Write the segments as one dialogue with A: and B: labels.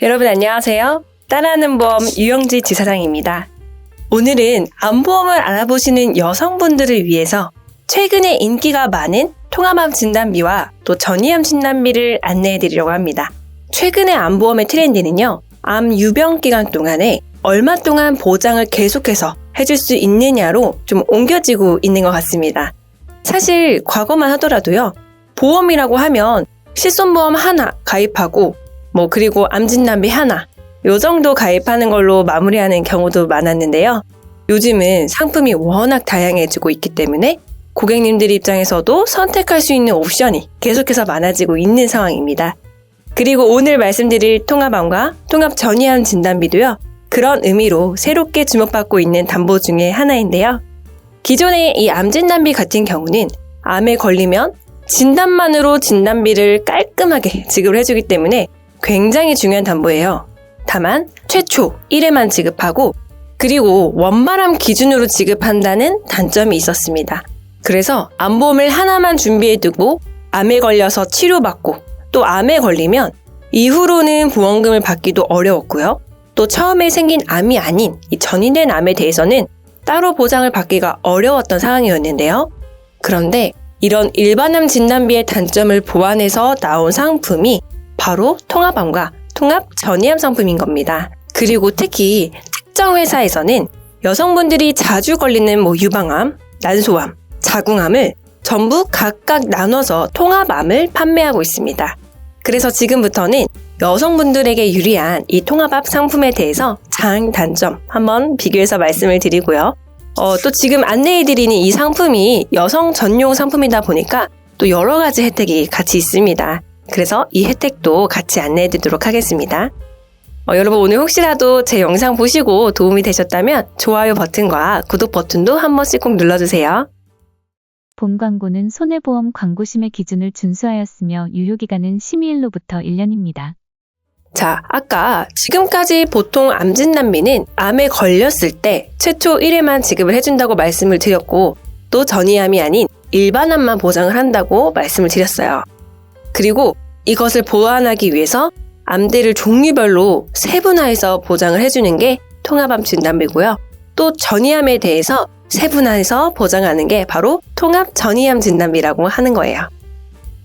A: 여러분 안녕하세요. 따라하는 보험 유영지 지사장입니다. 오늘은 암보험을 알아보시는 여성분들을 위해서 최근에 인기가 많은 통합암 진단비와 또 전이암 진단비를 안내해 드리려고 합니다. 최근의 암보험의 트렌드는요. 암 유병 기간 동안에 얼마 동안 보장을 계속해서 해줄 수 있느냐로 좀 옮겨지고 있는 것 같습니다. 사실 과거만 하더라도요. 보험이라고 하면 실손보험 하나 가입하고 뭐 그리고 암진단비 하나 요 정도 가입하는 걸로 마무리하는 경우도 많았는데요. 요즘은 상품이 워낙 다양해지고 있기 때문에 고객님들 입장에서도 선택할 수 있는 옵션이 계속해서 많아지고 있는 상황입니다. 그리고 오늘 말씀드릴 통합암과 통합 전이암 진단비도요. 그런 의미로 새롭게 주목받고 있는 담보 중에 하나인데요. 기존의 이 암 진단비 같은 경우는 암에 걸리면 진단만으로 진단비를 깔끔하게 지급을 해주기 때문에 굉장히 중요한 담보예요. 다만 최초 1회만 지급하고 그리고 원바람 기준으로 지급한다는 단점이 있었습니다. 그래서 암보험을 하나만 준비해두고 암에 걸려서 치료받고 또 암에 걸리면 이후로는 보험금을 받기도 어려웠고요. 또 처음에 생긴 암이 아닌 이 전이된 암에 대해서는 따로 보장을 받기가 어려웠던 상황이었는데요. 그런데 이런 일반암 진단비의 단점을 보완해서 나온 상품이 바로 통합암과 통합 전이암 상품인 겁니다. 그리고 특히 특정 회사에서는 여성분들이 자주 걸리는 뭐 유방암, 난소암, 자궁암을 전부 각각 나눠서 통합암을 판매하고 있습니다. 그래서 지금부터는 여성분들에게 유리한 이 통합암 상품에 대해서 장, 단점 한번 비교해서 말씀을 드리고요. 어, 또 지금 안내해드리는 이 상품이 여성 전용 상품이다 보니까 또 여러 가지 혜택이 같이 있습니다. 그래서 이 혜택도 같이 안내해 드리도록 하겠습니다. 어, 여러분 오늘 혹시라도 제 영상 보시고 도움이 되셨다면 좋아요 버튼과 구독 버튼도 한 번씩 꼭 눌러주세요.
B: 본 광고는 손해보험 광고심의 기준을 준수하였으며 유효기간은 심의일로부터 1년입니다.
A: 자, 아까 지금까지 보통 암 진단비는 암에 걸렸을 때 최초 1회만 지급을 해준다고 말씀을 드렸고 또 전이암이 아닌 일반암만 보장을 한다고 말씀을 드렸어요. 그리고 이것을 보완하기 위해서 암대를 종류별로 세분화해서 보장을 해주는 게 통합암 진단비고요. 또 전이암에 대해서 세분화해서 보장하는 게 바로 통합 전이암 진단비라고 하는 거예요.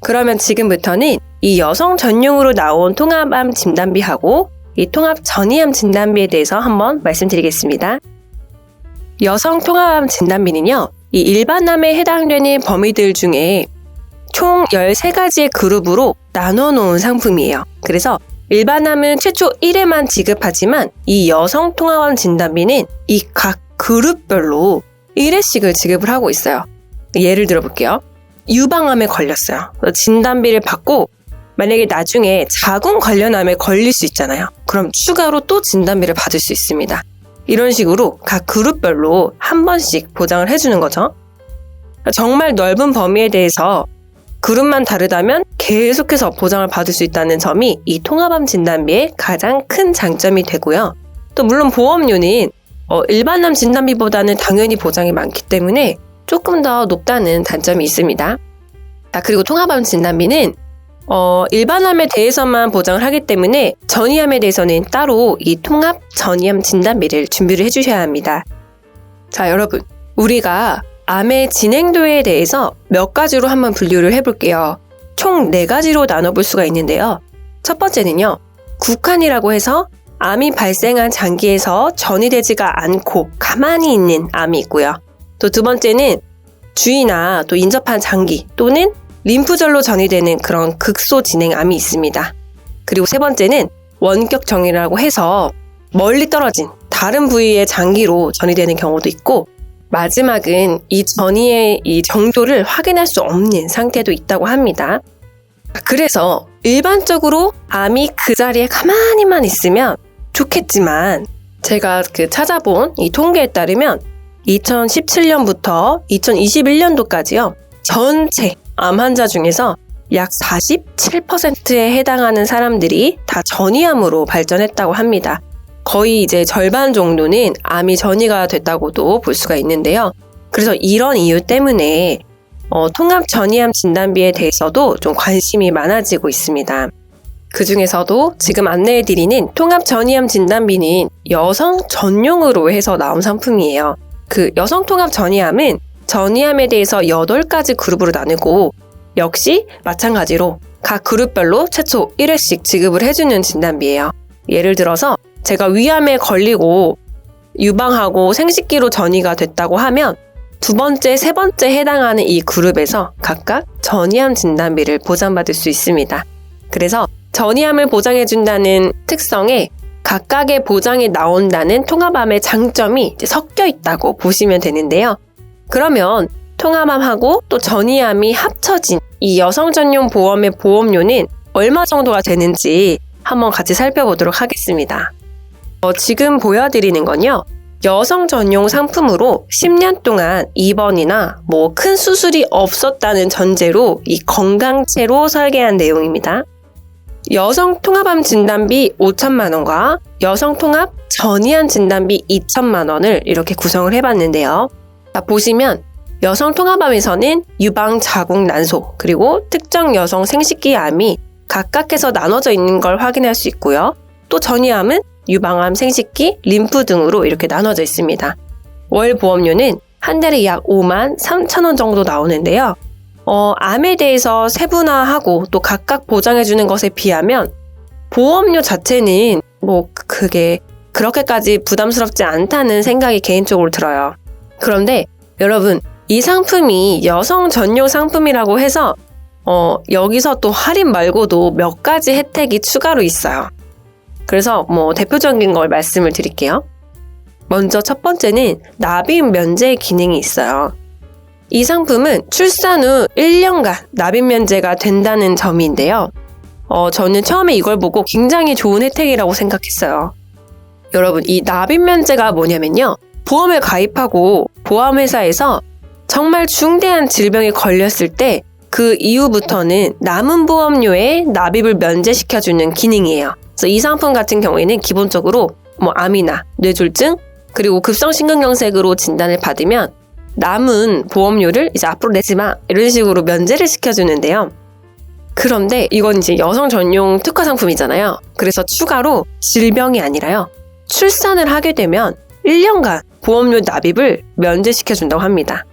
A: 그러면 지금부터는 이 여성 전용으로 나온 통합암 진단비하고 이 통합 전이암 진단비에 대해서 한번 말씀드리겠습니다. 여성 통합암 진단비는요, 이 일반암에 해당되는 범위들 중에 총 13가지의 그룹으로 나눠 놓은 상품이에요. 그래서 일반암은 최초 1회만 지급하지만 이 여성 통합암 진단비는 이 각 그룹별로 1회씩을 지급을 하고 있어요. 예를 들어 볼게요. 유방암에 걸렸어요. 진단비를 받고 만약에 나중에 자궁 관련 암에 걸릴 수 있잖아요. 그럼 추가로 또 진단비를 받을 수 있습니다. 이런 식으로 각 그룹별로 한 번씩 보장을 해주는 거죠. 정말 넓은 범위에 대해서 그룹만 다르다면 계속해서 보장을 받을 수 있다는 점이 이 통합암 진단비의 가장 큰 장점이 되고요. 또 물론 보험료는 어, 일반암 진단비보다는 당연히 보장이 많기 때문에 조금 더 높다는 단점이 있습니다. 아, 그리고 통합암 진단비는 어, 일반암에 대해서만 보장을 하기 때문에 전이암에 대해서는 따로 이 통합 전이암 진단비를 준비를 해주셔야 합니다. 자, 여러분. 우리가 암의 진행도에 대해서 몇 가지로 한번 분류를 해볼게요. 총 네 가지로 나눠볼 수가 있는데요. 첫 번째는요. 국한이라고 해서 암이 발생한 장기에서 전이 되지가 않고 가만히 있는 암이 있고요. 또 두 번째는 주의나 또 인접한 장기 또는 림프절로 전이 되는 그런 극소 진행암이 있습니다. 그리고 세 번째는 원격 정이라고 해서 멀리 떨어진 다른 부위의 장기로 전이되는 경우도 있고 마지막은 이 전이의 이 정도를 확인할 수 없는 상태도 있다고 합니다. 그래서 일반적으로 암이 그 자리에 가만히만 있으면 좋겠지만 제가 그 찾아본 이 통계에 따르면 2017년부터 2021년도까지요. 전체 암 환자 중에서 약 47%에 해당하는 사람들이 다 전이암으로 발전했다고 합니다. 거의 이제 절반 정도는 암이 전이가 됐다고도 볼 수가 있는데요. 그래서 이런 이유 때문에 어, 통합 전이암 진단비에 대해서도 좀 관심이 많아지고 있습니다. 그 중에서도 지금 안내해드리는 통합 전이암 진단비는 여성 전용으로 해서 나온 상품이에요. 그 여성 통합 전이암은 전이암에 대해서 8가지 그룹으로 나누고 역시 마찬가지로 각 그룹별로 최초 1회씩 지급을 해주는 진단비예요. 예를 들어서 제가 위암에 걸리고 유방하고 생식기로 전이가 됐다고 하면 두 번째, 세 번째 해당하는 이 그룹에서 각각 전이암 진단비를 보장받을 수 있습니다. 그래서 전이암을 보장해준다는 특성에 각각의 보장이 나온다는 통합암의 장점이 섞여 있다고 보시면 되는데요. 그러면 통합암하고 또 전이암이 합쳐진 이 여성 전용 보험의 보험료는 얼마 정도가 되는지 한번 같이 살펴보도록 하겠습니다. 어, 지금 보여드리는 건요. 여성 전용 상품으로 10년 동안 입원이나 뭐 큰 수술이 없었다는 전제로 이 건강체로 설계한 내용입니다. 여성 통합암 진단비 5천만 원과 여성 통합 전이암 진단비 2천만 원을 이렇게 구성을 해봤는데요. 자, 보시면 여성 통합암에서는 유방 자궁 난소 그리고 특정 여성 생식기 암이 각각해서 나눠져 있는 걸 확인할 수 있고요. 또 전이암은 유방암, 생식기, 림프 등으로 이렇게 나눠져 있습니다. 월 보험료는 한 달에 약 5만 3천 원 정도 나오는데요. 어, 암에 대해서 세분화하고 또 각각 보장해주는 것에 비하면 보험료 자체는 뭐 그게 그렇게까지 부담스럽지 않다는 생각이 개인적으로 들어요. 그런데 여러분, 이 상품이 여성 전용 상품이라고 해서 어, 여기서 또 할인 말고도 몇 가지 혜택이 추가로 있어요. 그래서 뭐 대표적인 걸 말씀을 드릴게요. 먼저 첫 번째는 납입 면제 기능이 있어요. 이 상품은 출산 후 1년간 납입 면제가 된다는 점인데요. 어, 저는 처음에 이걸 보고 굉장히 좋은 혜택이라고 생각했어요. 여러분, 이 납입 면제가 뭐냐면요. 보험을 가입하고 보험회사에서 정말 중대한 질병에 걸렸을 때 그 이후부터는 남은 보험료에 납입을 면제시켜주는 기능이에요. 그래서 이 상품 같은 경우에는 기본적으로 뭐 암이나 뇌졸중 그리고 급성심근경색으로 진단을 받으면 남은 보험료를 이제 앞으로 내지 마 이런 식으로 면제를 시켜주는데요. 그런데 이건 이제 여성 전용 특화 상품이잖아요. 그래서 추가로 질병이 아니라요. 출산을 하게 되면 1년간 보험료 납입을 면제시켜준다고 합니다.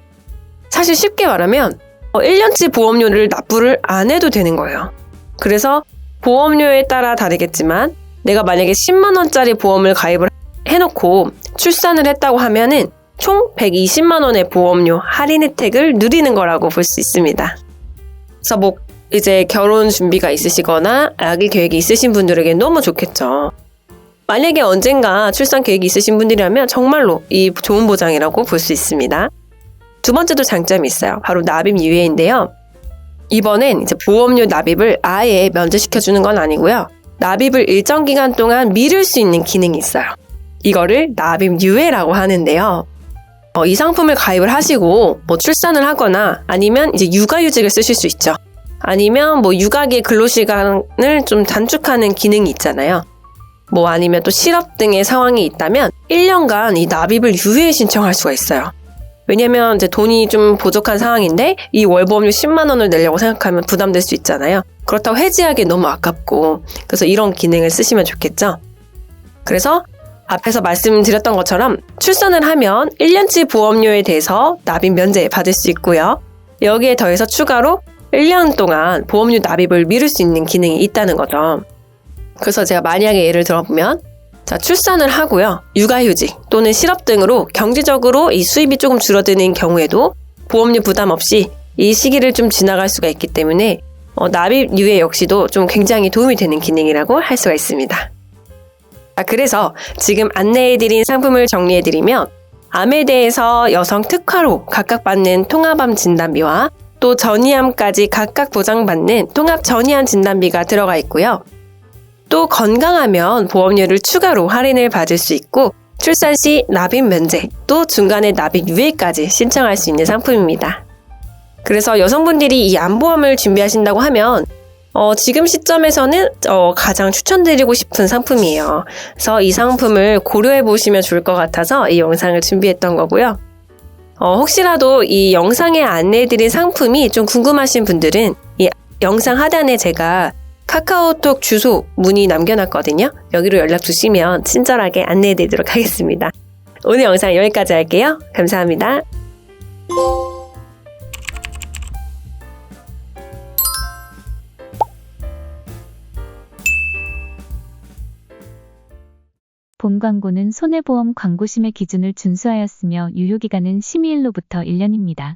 A: 사실 쉽게 말하면 1년치 보험료를 납부를 안 해도 되는 거예요. 그래서 보험료에 따라 다르겠지만 내가 만약에 10만 원짜리 보험을 가입을 해놓고 출산을 했다고 하면은 총 120만 원의 보험료 할인 혜택을 누리는 거라고 볼 수 있습니다. 그래서 뭐 이제 결혼 준비가 있으시거나 아기 계획이 있으신 분들에게 너무 좋겠죠. 만약에 언젠가 출산 계획이 있으신 분들이라면 정말로 이 좋은 보장이라고 볼 수 있습니다. 두 번째도 장점이 있어요. 바로 납입 유예인데요. 이번엔 이제 보험료 납입을 아예 면제시켜주는 건 아니고요. 납입을 일정 기간 동안 미룰 수 있는 기능이 있어요. 이거를 납입 유예라고 하는데요. 어, 이 상품을 가입을 하시고 뭐 출산을 하거나 아니면 이제 육아휴직을 쓰실 수 있죠. 아니면 뭐 육아기의 근로시간을 좀 단축하는 기능이 있잖아요. 뭐 아니면 또 실업 등의 상황이 있다면 1년간 이 납입을 유예 신청할 수가 있어요. 왜냐면 이제 돈이 좀 부족한 상황인데 이 월보험료 10만 원을 내려고 생각하면 부담될 수 있잖아요. 그렇다고 해지하기 너무 아깝고 그래서 이런 기능을 쓰시면 좋겠죠. 그래서 앞에서 말씀드렸던 것처럼 출산을 하면 1년치 보험료에 대해서 납입 면제 받을 수 있고요. 여기에 더해서 추가로 1년 동안 보험료 납입을 미룰 수 있는 기능이 있다는 거죠. 그래서 제가 만약에 예를 들어보면 자, 출산을 하고요. 육아휴직 또는 실업 등으로 경제적으로 이 수입이 조금 줄어드는 경우에도 보험료 부담 없이 이 시기를 좀 지나갈 수가 있기 때문에 어, 납입 유예 역시도 좀 굉장히 도움이 되는 기능이라고 할 수가 있습니다. 아, 그래서 지금 안내해드린 상품을 정리해드리면 암에 대해서 여성 특화로 각각 받는 통합암 진단비와 또 전이암까지 각각 보장받는 통합 전이암 진단비가 들어가 있고요. 또 건강하면 보험료를 추가로 할인을 받을 수 있고 출산 시 납입 면제, 또 중간에 납입 유예까지 신청할 수 있는 상품입니다. 그래서 여성분들이 이 암보험을 준비하신다고 하면 어, 지금 시점에서는 어, 가장 추천드리고 싶은 상품이에요. 그래서 이 상품을 고려해 보시면 좋을 것 같아서 이 영상을 준비했던 거고요. 어, 혹시라도 이 영상에 안내해드린 상품이 좀 궁금하신 분들은 이 영상 하단에 제가 카카오톡 주소 문의 남겨놨거든요. 여기로 연락 주시면 친절하게 안내해 드리도록 하겠습니다. 오늘 영상 여기까지 할게요. 감사합니다.
B: 본 광고는 손해보험 광고심의 기준을 준수하였으며 유효기간은 심의일로부터 1년입니다.